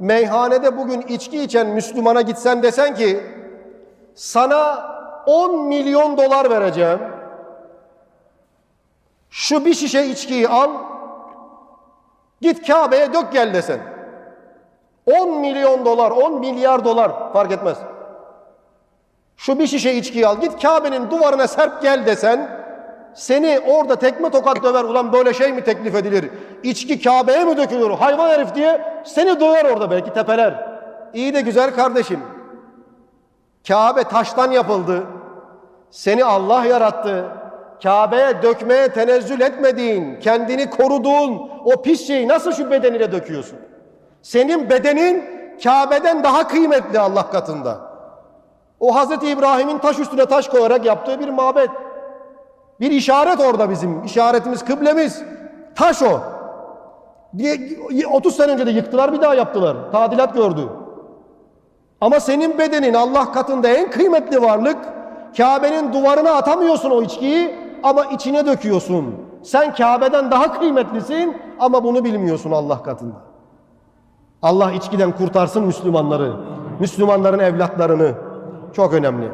meyhanede bugün içki içen Müslümana gitsen desen ki sana 10 milyon dolar vereceğim. Şu bir şişe içkiyi al. Git Kabe'ye dök gel desen. 10 milyon dolar, 10 milyar dolar fark etmez. Şu bir şişe içkiyi al. Git Kabe'nin duvarına serp gel desen seni orada tekme tokat döver. Ulan böyle şey mi teklif edilir? İçki Kabe'ye mi dökülür? Hayvan herif diye seni döver orada belki tepeler. İyi de güzel kardeşim. Kabe taştan yapıldı. Seni Allah yarattı. Kabe'ye dökmeye tenezzül etmediğin, kendini koruduğun o pis şeyi nasıl şu bedenine döküyorsun? Senin bedenin Kabe'den daha kıymetli Allah katında. O Hazreti İbrahim'in taş üstüne taş koyarak yaptığı bir mabet. Bir işaret orada bizim. işaretimiz, kıblemiz. Taş o. Diye 30 sene önce de yıktılar bir daha yaptılar. Tadilat gördü. Ama senin bedenin Allah katında en kıymetli varlık. Kabe'nin duvarına atamıyorsun o içkiyi ama içine döküyorsun. Sen Kabe'den daha kıymetlisin ama bunu bilmiyorsun Allah katında. Allah içkiden kurtarsın Müslümanları. Müslümanların evlatlarını. Çok önemli.